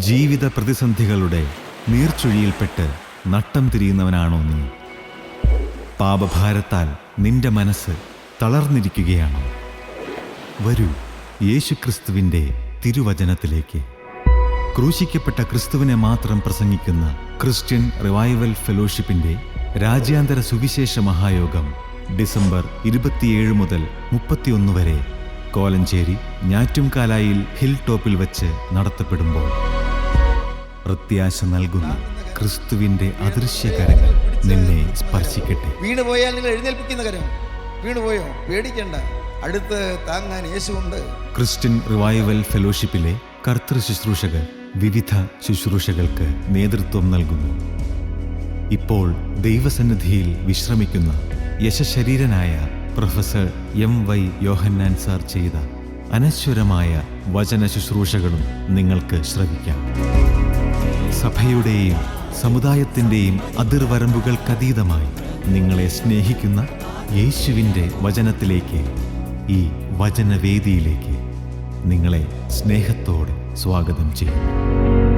ജീവിത പ്രതിസന്ധികളുടെ നീർച്ചുഴിയിൽപ്പെട്ട് നട്ടം തിരിയുന്നവനാണോ നീ? പാപഭാരത്താൽ നിന്റെ മനസ്സ് തളർന്നിരിക്കുകയാണോ? വരൂ യേശുക്രിസ്തുവിന്റെ തിരുവചനത്തിലേക്ക്. ക്രൂശിക്കപ്പെട്ട ക്രിസ്തുവിനെ മാത്രം പ്രസംഗിക്കുന്ന ക്രിസ്ത്യൻ റിവൈവൽ ഫെലോഷിപ്പിന്റെ രാജ്യാന്തര സുവിശേഷ മഹായോഗം ഡിസംബർ ഇരുപത്തിയേഴ് മുതൽ മുപ്പത്തിയൊന്ന് വരെ. കോലഞ്ചേരി ഞാറ്റുംകാലായിൽ ഹിൽ ടോപ്പിൽ വച്ച് നടത്തപ്പെടുമ്പോൾ. പ്രത്യാശ നൽകുന്ന ക്രിസ്തുവിന്റെ അദൃശ്യകരങ്ങൾ നിന്നെ സ്പർശിക്കട്ടെ. വീണ് പോയാൽ നിങ്ങൾ എഴുന്നേൽപ്പിക്കുന്ന കരം വീണ് പോയോ പേടിക്കണ്ട. അടുത്ത് താങ്ങാൻ യേശുണ്ട് ക്രിസ്ത്യൻ റിവൈവൽ ഫെലോഷിപ്പിലെ കർത്തൃ ശുശ്രൂഷകർ വിവിധ ശുശ്രൂഷകൾക്ക് നേതൃത്വം നൽകുന്നു. ഇപ്പോൾ ദൈവസന്നിധിയിൽ വിശ്രമിക്കുന്ന യശശരീരനായ professor M Y Yohannan sir ചെയ്ത അനശ്വരമായ വചന ശുശ്രൂഷകളും നിങ്ങൾക്ക് ശ്രവിക്കാം. സഭയുടെയും സമുദായത്തിന്റെയും അതിർവരമ്പുകൾക്കതീതമായി നിങ്ങളെ സ്നേഹിക്കുന്ന യേശുവിന്റെ വചനത്തിലേക്ക് ഈ വചനവേദിയിലേക്ക് നിങ്ങളെ സ്നേഹത്തോടെ സ്വാഗതം ചെയ്യുന്നു.